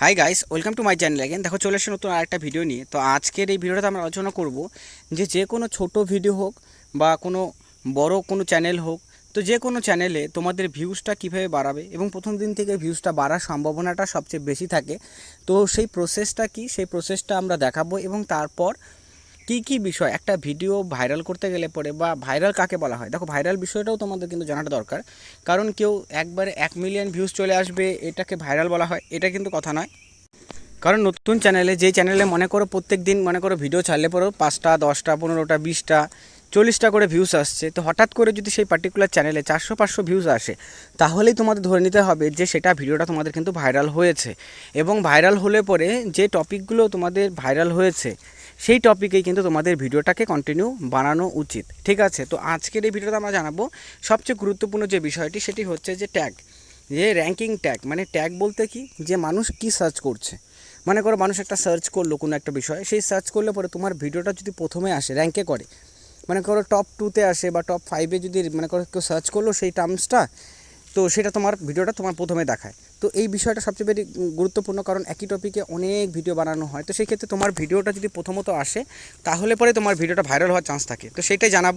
Hi guys welcome to my channel again দেখো, চলে এসে নতুন আরেকটা ভিডিও নিয়ে। তো আজকের এই ভিডিওটাতে আমরা আলোচনা করব যে যে কোনো ছোট ভিডিও হোক বা কোনো বড় কোনো চ্যানেল হোক, তো যে কোনো চ্যানেলে তোমাদের ভিউজটা কীভাবে বাড়াবে এবং প্রথম দিন থেকে ভিউজটা বাড়ার সম্ভাবনাটা সবচেয়ে বেশি থাকে। তো সেই প্রসেসটা কি? সেই প্রসেসটা আমরা দেখাবো এবং তারপর কী কী বিষয়? একটা ভিডিও ভাইরাল করতে গেলে পরে বা ভাইরাল কাকে বলা হয়? দেখো ভাইরাল বিষয়টাও তোমাদের কিন্তু জানাটা দরকার। কারণ কেউ একবারে এক মিলিয়ন ভিউজ চলে আসবে, এটাকে ভাইরাল বলা হয়, এটা কিন্তু কথা নয়। কারণ নতুন চ্যানেলে যে চ্যানেলে মনে করো প্রত্যেক দিন মনে করো ভিডিও ছাড়লে পরেও পাঁচটা, দশটা, পনেরোটা, বিশটা, চল্লিশটা করে ভিউজ আসছে। তো হঠাৎ করে যদি সেই পার্টিকুলার চ্যানেলে চারশো, পাঁচশো ভিউজ আসে, তাহলেই তোমাদের ধরে নিতে হবে যে সেটা ভিডিওটা তোমাদের কিন্তু ভাইরাল হয়েছে। এবং ভাইরাল হলে পরে যে টপিকগুলো তোমাদের ভাইরাল হয়েছে সেই টপিকেই কিন্তু তোমাদের ভিডিওটাকে কন্টিনিউ বানানো উচিত। ঠিক আছে? তো আজকের এই ভিডিওতে আমরা জানাব, সবচেয়ে গুরুত্বপূর্ণ যে বিষয়টি, সেটি হচ্ছে যে ট্যাগ যে র্যাঙ্কিং ট্যাগ মানে ট্যাগ বলতে কি? যে মানুষ কি সার্চ করছে। মনে করো মানুষ একটা সার্চ করল কোনো একটা বিষয়, সেই সার্চ করলে পরে তোমার ভিডিওটা যদি প্রথমে আসে র্যাঙ্কে করে, মনে করো টপ টুতে আসে বা টপ ফাইভে যদি মনে করো কেউ সার্চ করল সেই টার্মসটা তো সেটা তোমার ভিডিওটা তোমার প্রথমে দেখায়। তো এই বিষয়টা সবচেয়ে বেশি গুরুত্বপূর্ণ কারণ একই টপিকে অনেক ভিডিও বানানো হয়। তো সেই ক্ষেত্রে তোমার ভিডিওটা যদি প্রথমত আসে, তাহলে পরে তোমার ভিডিওটা ভাইরাল হওয়ার চান্স থাকে। তো সেটাই জানাব।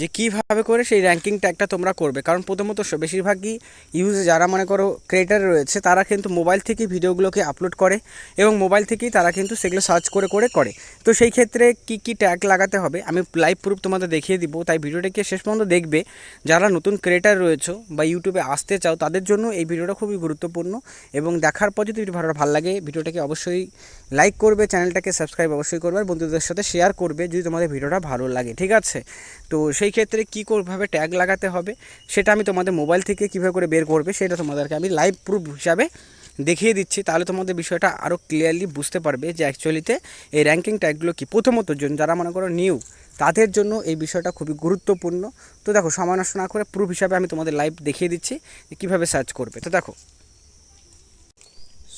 যে কীভাবে করে সেই র্যাঙ্কিং ট্যাগটা তোমরা করবে। কারণ প্রথমত বেশিরভাগই ইউজে যারা মনে করো ক্রিয়েটার রয়েছে, তারা কিন্তু মোবাইল থেকেই ভিডিওগুলোকে আপলোড করে এবং মোবাইল থেকেই তারা কিন্তু সেগুলো সার্চ করে করে করে। তো সেই ক্ষেত্রে কি কি ট্যাগ লাগাতে হবে? আমি লাইভ প্রুফ তোমাদের দেখিয়ে দিব, তাই ভিডিওটাকে শেষ পর্যন্ত দেখবে। যারা নতুন ক্রিয়েটার রয়েছে বা ইউটিউবে আসতে চাও, তাদের জন্য এই ভিডিওটা খুবই গুরুত্বপূর্ণ এবং দেখার পর যদি ভালো ভালো লাগে, ভিডিওটাকে অবশ্যই লাইক করবে চ্যানেলটাকে সাবস্ক্রাইব অবশ্যই করবে, আর বন্ধুদের সাথে শেয়ার করবে যদি তোমাদের ভিডিওটা ভালো লাগে, ঠিক আছে? তো সেই ক্ষেত্রে কী ভাবে ট্যাগ লাগাতে হবে, সেটা আমি তোমাদের মোবাইল থেকে কীভাবে করে বের করবে, সেটা তোমাদেরকে আমি লাইভ প্রুফ হিসাবে দেখিয়ে দিচ্ছি। তাহলে তোমাদের বিষয়টা আরও ক্লিয়ারলি বুঝতে পারবে যে অ্যাকচুয়ালিতে এই র্যাঙ্কিং ট্যাগগুলো কি। প্রথমত যারা মনে করো নিউ তাদের জন্য এই বিষয়টা খুবই গুরুত্বপূর্ণ। তো দেখো সময় নষ্ট না করে প্রুফ হিসাবে আমি তোমাদের লাইভ দেখিয়ে দিচ্ছি কীভাবে সার্চ করবে। তো দেখো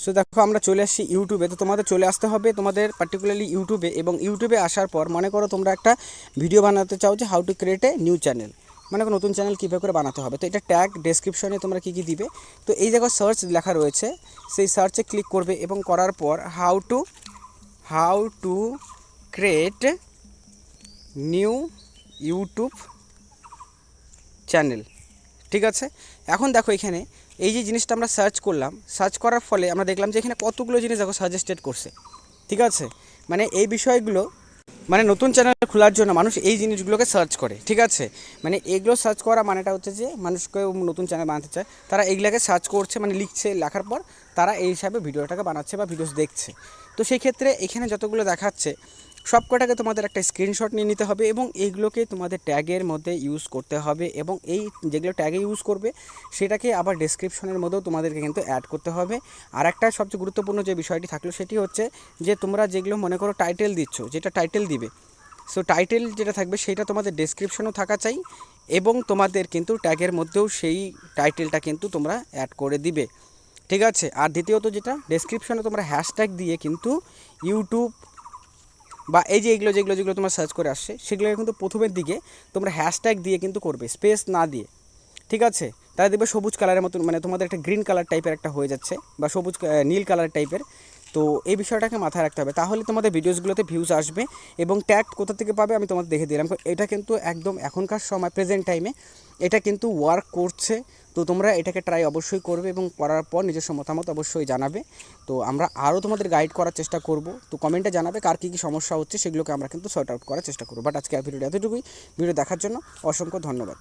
সো দেখো, আমরা চলে আসছি ইউটিউবে তো তোমাদের চলে আসতে হবে তোমাদের পার্টিকুলারলি ইউটিউবে এবং ইউটিউবে আসার পর মনে করো তোমরা একটা ভিডিও বানাতে চাও যে how to create a new channel মানে নতুন চ্যানেল কীভাবে করে বানাতে হবে। তো এটা ট্যাগ ডেসক্রিপশনে তোমরা কী কী দিবে। তো এই জায়গায় সার্চ লেখা রয়েছে। সেই সার্চে ক্লিক করবে এবং করার পর how to how to create new YouTube channel ঠিক আছে? এখন দেখো এখানে এই যে জিনিসটা আমরা সার্চ করলাম সার্চ করার ফলে আমরা দেখলাম যে এখানে কতগুলো জিনিস দেখো সাজেস্টেড করছে, ঠিক আছে? মানে এই বিষয়গুলো মানে নতুন চ্যানেল খোলার জন্য মানুষ এই জিনিসগুলোকে সার্চ করে, ঠিক আছে? মানে এগুলো সার্চ করা মানেটা হচ্ছে যে মানুষকে নতুন চ্যানেল বানাতে চায়, তারা এইগুলোকে সার্চ করছে মানে লিখছে, লেখার পর তারা এই হিসাবে ভিডিওটাকে বানাচ্ছে বা ভিডিওস দেখছে। তো সেই ক্ষেত্রে এখানে যতগুলো দেখাচ্ছে সব কটাকে তোমাদের একটা স্ক্রিনশট নিয়ে নিতে হবে এবং এইগুলোকে তোমাদের ট্যাগের মধ্যে ইউজ করতে হবে এবং এই যেগুলো ট্যাগে ইউজ করবে, সেটাকে আবার ডেসক্রিপশনের মধ্যেও তোমাদেরকে কিন্তু অ্যাড করতে হবে। আর একটা সবচেয়ে গুরুত্বপূর্ণ যে বিষয়টি থাকল, সেটি হচ্ছে যে তোমরা যেগুলো মনে করো টাইটেল দিচ্ছ, যেটা টাইটেল দিবে সো টাইটেল যেটা থাকবে সেটা তোমাদের ডেসক্রিপশনও থাকা চাই এবং তোমাদের কিন্তু ট্যাগের মধ্যেও সেই টাইটেলটা কিন্তু তোমরা অ্যাড করে দিবে। ঠিক আছে? আর দ্বিতীয়ত যেটা ডেসক্রিপশনে তোমরা হ্যাশট্যাগ দিয়ে কিন্তু ইউটিউব বা এই যে এগুলো, যেগুলো যেগুলো তোমার সার্চ করে আসছে সেগুলো কিন্তু প্রথমের দিকে তোমরা হ্যাশট্যাগ দিয়ে কিন্তু করবে স্পেস না দিয়ে। ঠিক আছে? তাহলে দেখবে সবুজ কালারের মতন মানে তোমাদের একটা গ্রিন কালার টাইপের একটা হয়ে যাচ্ছে, বা সবুজ নীল কালার টাইপের তো এই বিষয়টাকে মাথায় রাখতে হবে। তাহলে তোমাদের ভিডিওসগুলোতে ভিউজ আসবে এবং ট্যাগ কোথা থেকে পাবে আমি তোমাদের দেখে দিলাম। এটা কিন্তু একদম এখনকার সময় প্রেজেন্ট টাইমে এটা কিন্তু ওয়ার্ক করছে। তো তোমরা এটাকে ট্রাই অবশ্যই করবে এবং করার পর নিজস্ব মতামত অবশ্যই জানাবে। তো আমরা আরও তোমাদের গাইড করার চেষ্টা করব। তো কমেন্টে জানাবে কার কী কী সমস্যা হচ্ছে, সেগুলোকে আমরা কিন্তু সর্ট আউট করার চেষ্টা করব। বাট আজকে ভিডিওটা এতটুকুই। ভিডিও দেখার জন্য অসংখ্য ধন্যবাদ।